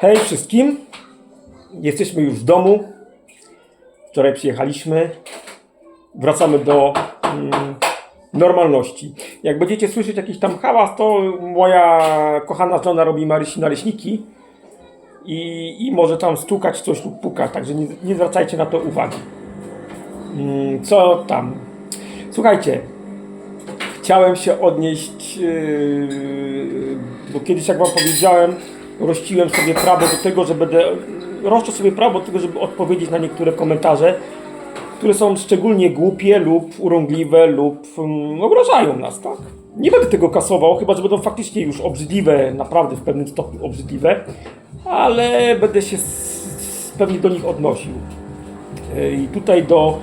Hej wszystkim. Jesteśmy już w domu. Wczoraj przyjechaliśmy. Wracamy do mm, normalności. Jak będziecie słyszeć jakiś tam hałas, to moja kochana żona robi Marysi naleśniki i, i może tam stukać coś lub pukać, także nie, nie zwracajcie na to uwagi. Mm, co tam? Słuchajcie, chciałem się odnieść, yy, bo kiedyś jak wam powiedziałem, rościłem sobie prawo do tego, że będę, roszczę sobie prawo do tego, żeby odpowiedzieć na niektóre komentarze, które są szczególnie głupie lub urągliwe lub um, obrażają nas, tak? Nie będę tego kasował, chyba że będą faktycznie już obrzydliwe, naprawdę w pewnym stopniu obrzydliwe, ale będę się pewnie do nich odnosił. Yy, I tutaj do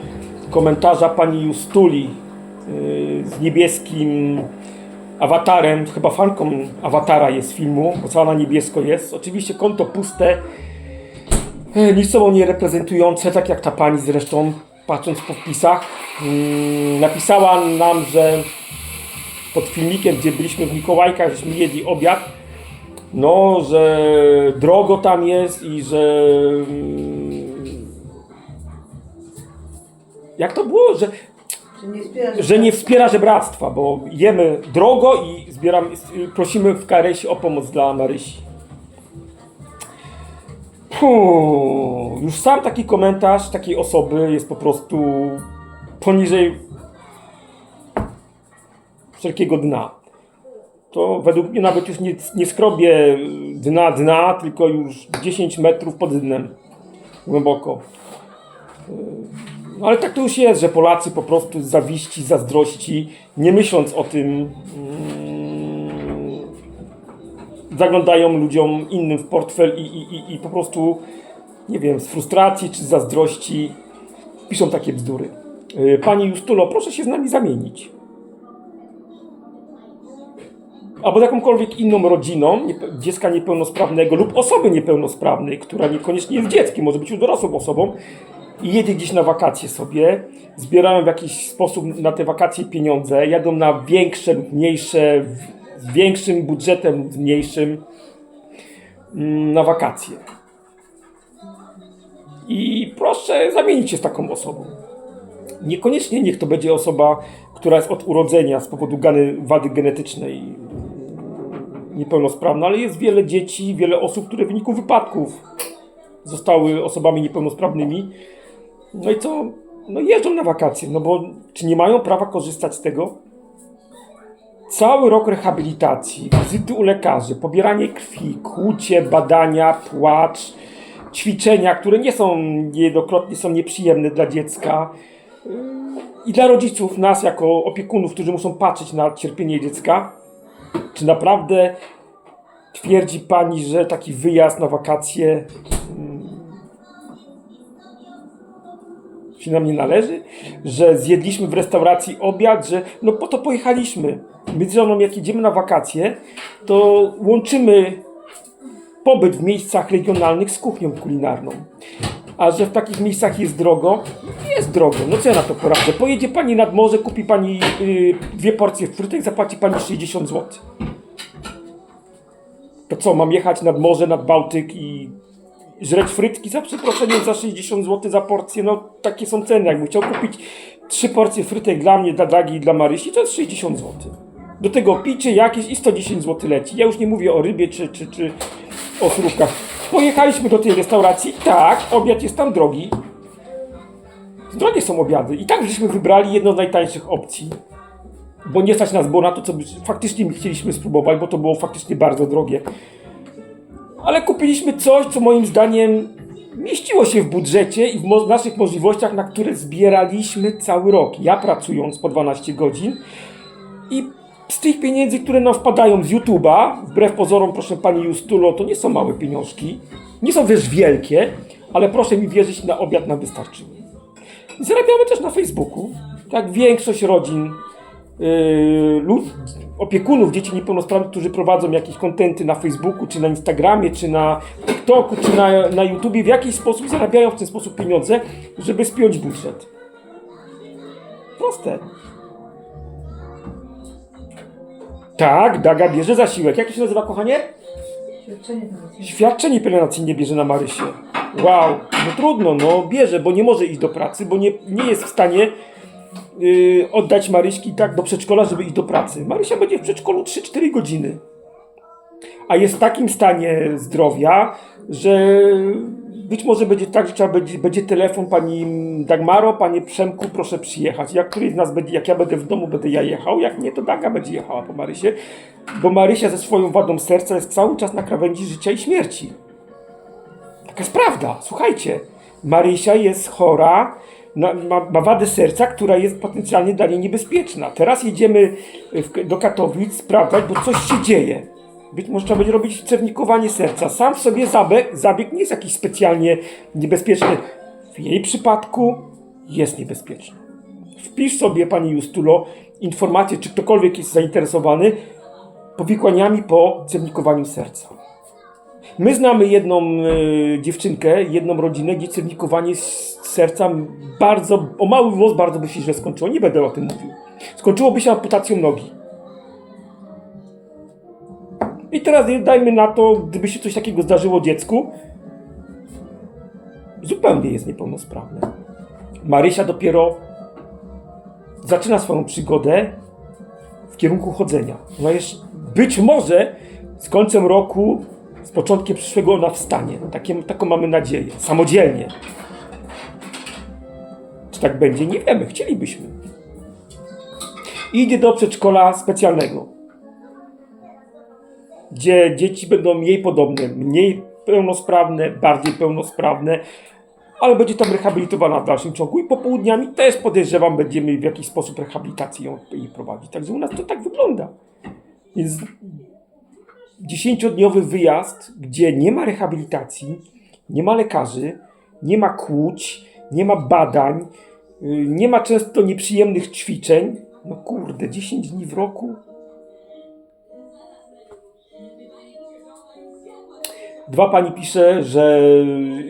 komentarza pani Justuli yy, z niebieskim awatarem, chyba fanką awatara jest filmu, bo cała na niebiesko jest. Oczywiście konto puste, e, nic sobą nie reprezentujące, tak jak ta pani zresztą, patrząc po wpisach. Mm, Napisała nam, że pod filmikiem, gdzie byliśmy w Mikołajkach, żeśmy jedli obiad, no, że drogo tam jest i że... mm, Jak to było? Że Że nie wspierasz że nie wspiera żebractwa, bo jemy drogo i zbieramy, prosimy w Karysi o pomoc dla Marysi. Puh, już sam taki komentarz takiej osoby jest po prostu poniżej wszelkiego dna. To według mnie nawet już nie, nie skrobie dna dna, tylko już 10 metrów pod dnem głęboko. No ale tak to już jest, że Polacy po prostu z zawiści, zazdrości, nie myśląc o tym, mm, zaglądają ludziom innym w portfel i, i, i, i po prostu, nie wiem, z frustracji czy z zazdrości piszą takie bzdury. Yy, Pani Justulo, proszę się z nami zamienić. Albo z jakąkolwiek inną rodziną dziecka niepełnosprawnego lub osoby niepełnosprawnej, która niekoniecznie jest dzieckiem, może być już dorosłą osobą, i jedzie gdzieś na wakacje sobie, zbierają w jakiś sposób na te wakacje pieniądze, jadą na większe lub mniejsze, z większym budżetem lub mniejszym mm, na wakacje. I proszę zamienić się z taką osobą. Niekoniecznie niech to będzie osoba, która jest od urodzenia z powodu gany, wady genetycznej niepełnosprawna, ale jest wiele dzieci, wiele osób, które w wyniku wypadków zostały osobami niepełnosprawnymi. No i co? No jeżdżą na wakacje, no bo czy nie mają prawa korzystać z tego? Cały rok rehabilitacji, wizyty u lekarzy, pobieranie krwi, kłucie, badania, płacz, ćwiczenia, które nie są niejednokrotnie są nieprzyjemne dla dziecka yy, i dla rodziców, nas jako opiekunów, którzy muszą patrzeć na cierpienie dziecka. Czy naprawdę twierdzi pani, że taki wyjazd na wakacje się nam nie należy, że zjedliśmy w restauracji obiad, że no po to pojechaliśmy. My z żoną jak jedziemy na wakacje, to łączymy pobyt w miejscach regionalnych z kuchnią kulinarną. A że w takich miejscach jest drogo, jest drogo. No co ja na to poradzę? Pojedzie pani nad morze, kupi pani y, dwie porcje frytek, zapłaci pani 60 zł. To co, mam jechać nad morze, nad Bałtyk i żreć frytki za przeproszeniem za 60 zł za porcję, no takie są ceny. Jakbym chciał kupić trzy porcje frytek dla mnie, dla Dagi i dla Marysi, to jest 60 zł. Do tego picie jakieś i 110 zł leci. Ja już nie mówię o rybie czy, czy, czy o surówkach. Pojechaliśmy do tej restauracji, tak, obiad jest tam drogi. Drogie są obiady. I tak żeśmy wybrali jedną z najtańszych opcji. Bo nie stać nas było na to, co faktycznie chcieliśmy spróbować, bo to było faktycznie bardzo drogie ale kupiliśmy coś, co moim zdaniem mieściło się w budżecie i w mo- naszych możliwościach, na które zbieraliśmy cały rok. Ja pracując po 12 godzin i z tych pieniędzy, które nam wpadają z YouTube'a, wbrew pozorom, proszę pani Justulo, to nie są małe pieniążki, nie są też wielkie, ale proszę mi wierzyć, na obiad nam wystarczy. Zarabiamy też na Facebooku, tak większość rodzin yy, lud, opiekunów dzieci niepełnosprawnych, którzy prowadzą jakieś kontenty na Facebooku, czy na Instagramie, czy na TikToku, czy na, na YouTubie, w jakiś sposób zarabiają w ten sposób pieniądze, żeby spiąć budżet. Proste. Tak, Daga bierze zasiłek. Jak to się nazywa, kochanie? Świadczenie pielęgnacyjne. Świadczenie pielęgnacyjne bierze na Marysię. Wow, no trudno, no bierze, bo nie może iść do pracy, bo nie, nie jest w stanie yy, oddać Maryśki tak do przedszkola, żeby iść do pracy. Marysia będzie w przedszkolu 3-4 godziny. A jest w takim stanie zdrowia, że być może będzie tak, że trzeba będzie, będzie telefon pani Dagmaro, panie Przemku, proszę przyjechać. Jak któryś z nas będzie, jak ja będę w domu, będę ja jechał, jak nie, to Daga będzie jechała po Marysie, bo Marysia ze swoją wadą serca jest cały czas na krawędzi życia i śmierci. Taka jest prawda, słuchajcie. Marysia jest chora, na, ma, ma wadę serca, która jest potencjalnie dla niej niebezpieczna. Teraz jedziemy w, do Katowic sprawdzać, bo coś się dzieje. Być może trzeba będzie robić cewnikowanie serca. Sam w sobie zabieg, zabieg nie jest jakiś specjalnie niebezpieczny. W jej przypadku jest niebezpieczny. Wpisz sobie, pani Justulo, informację, czy ktokolwiek jest zainteresowany powikłaniami po cewnikowaniu serca. My znamy jedną e, dziewczynkę, jedną rodzinę, gdzie cewnikowanie z serca bardzo, o mały włos bardzo by się źle skończyło. Nie będę o tym mówił. Skończyłoby się amputacją nogi. I teraz dajmy na to, gdyby się coś takiego zdarzyło dziecku, zupełnie jest niepełnosprawne. Marysia dopiero zaczyna swoją przygodę w kierunku chodzenia. Ona jeszcze, być może z końcem roku, z początkiem przyszłego ona wstanie. No takie, taką mamy nadzieję. Samodzielnie. Czy tak będzie? Nie wiemy. Chcielibyśmy. Idzie do przedszkola specjalnego, gdzie dzieci będą jej podobne, mniej pełnosprawne, bardziej pełnosprawne, ale będzie tam rehabilitowana w dalszym ciągu i popołudniami też podejrzewam, będziemy w jakiś sposób rehabilitację ją jej prowadzić. Także u nas to tak wygląda. Więc dziesięciodniowy wyjazd, gdzie nie ma rehabilitacji, nie ma lekarzy, nie ma kłuć, nie ma badań, yy, nie ma często nieprzyjemnych ćwiczeń. No kurde, 10 dni w roku. Dwa pani pisze, że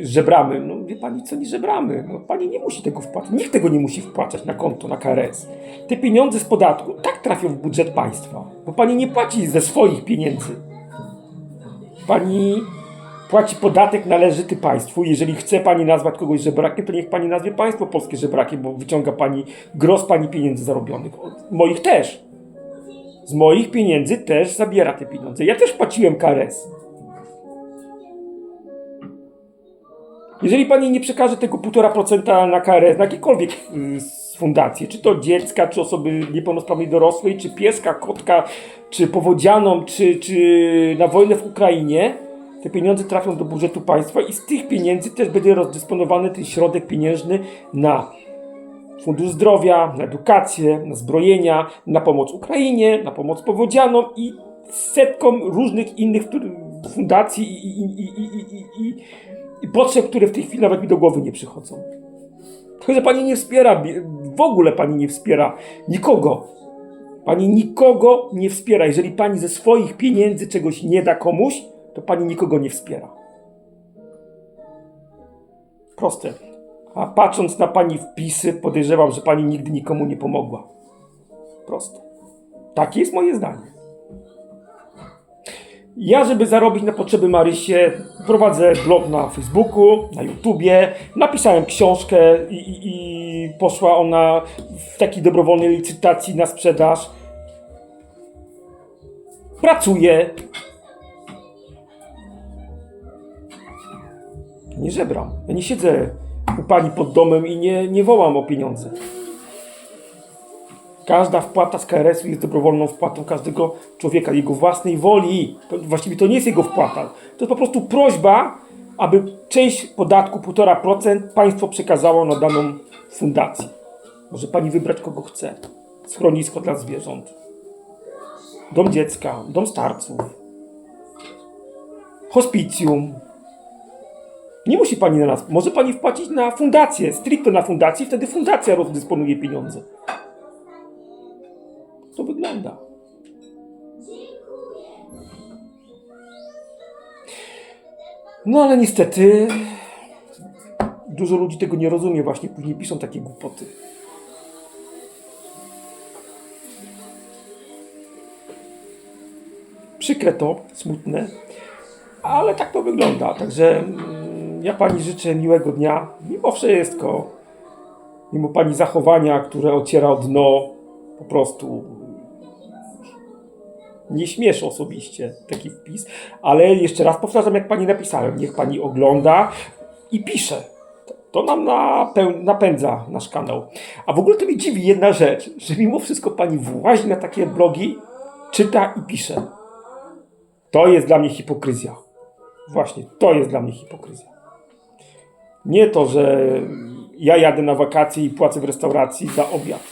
żebramy. No wie pani co, nie żebramy. No, pani nie musi tego wpłacać. Nikt tego nie musi wpłacać na konto, na KRS. Te pieniądze z podatku tak trafią w budżet państwa, bo pani nie płaci ze swoich pieniędzy. Pani płaci podatek należyty państwu. Jeżeli chce pani nazwać kogoś żebrakiem, to niech pani nazwie państwo polskie żebrakiem, bo wyciąga pani gros pani pieniędzy zarobionych. Od moich też. Z moich pieniędzy też zabiera te pieniądze. Ja też płaciłem KRS. Jeżeli pani nie przekaże tego 1,5% na KRS, na jakiekolwiek y, z fundacje, czy to dziecka, czy osoby niepełnosprawnej dorosłej, czy pieska, kotka, czy powodzianą, czy, czy na wojnę w Ukrainie, te pieniądze trafią do budżetu państwa i z tych pieniędzy też będzie rozdysponowany ten środek pieniężny na Fundusz Zdrowia, na edukację, na zbrojenia, na pomoc Ukrainie, na pomoc powodzianom i setkom różnych innych fundacji i, i, i, i, i, i, potrzeb, które w tej chwili nawet mi do głowy nie przychodzą. Tylko, że pani nie wspiera, w ogóle pani nie wspiera nikogo. Pani nikogo nie wspiera. Jeżeli pani ze swoich pieniędzy czegoś nie da komuś, to pani nikogo nie wspiera. Proste. A patrząc na pani wpisy, podejrzewam, że pani nigdy nikomu nie pomogła. Proste. Takie jest moje zdanie. Ja, żeby zarobić na potrzeby Marysie, prowadzę blog na Facebooku, na YouTubie, napisałem książkę i, i, i poszła ona w takiej dobrowolnej licytacji na sprzedaż. Pracuję. Nie żebram. Ja nie siedzę u pani pod domem i nie, nie wołam o pieniądze. Każda wpłata z KRS-u jest dobrowolną wpłatą każdego człowieka, jego własnej woli. To, właściwie to nie jest jego wpłata. To jest po prostu prośba, aby część podatku 1,5% państwo przekazało na daną fundację. Może pani wybrać kogo chce. Schronisko dla zwierząt. Dom dziecka, dom starców. Hospicjum. Nie musi pani na nas. Może pani wpłacić na fundację, stricte na fundację, wtedy fundacja rozdysponuje pieniądze. To wygląda. No ale niestety dużo ludzi tego nie rozumie, właśnie później piszą takie głupoty. Przykre to, smutne. ale tak to wygląda. Także mm, ja pani życzę miłego dnia, mimo wszystko. Mimo pani zachowania, które ociera o dno, po prostu nie śmieszy osobiście taki wpis, ale jeszcze raz powtarzam, jak pani napisałem, niech pani ogląda i pisze. To nam napędza nasz kanał. A w ogóle to mnie dziwi jedna rzecz, że mimo wszystko pani włazi na takie blogi, czyta i pisze. To jest dla mnie hipokryzja. Właśnie, to jest dla mnie hipokryzja. Nie to, że ja jadę na wakacje i płacę w restauracji za obiad.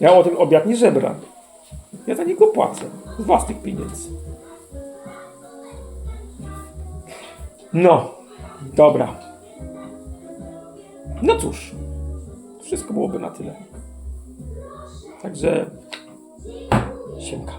Ja o ten obiad nie żebram. Ja za niego płacę. Z własnych pieniędzy. No, dobra. No cóż, wszystko byłoby na tyle. Także siemka.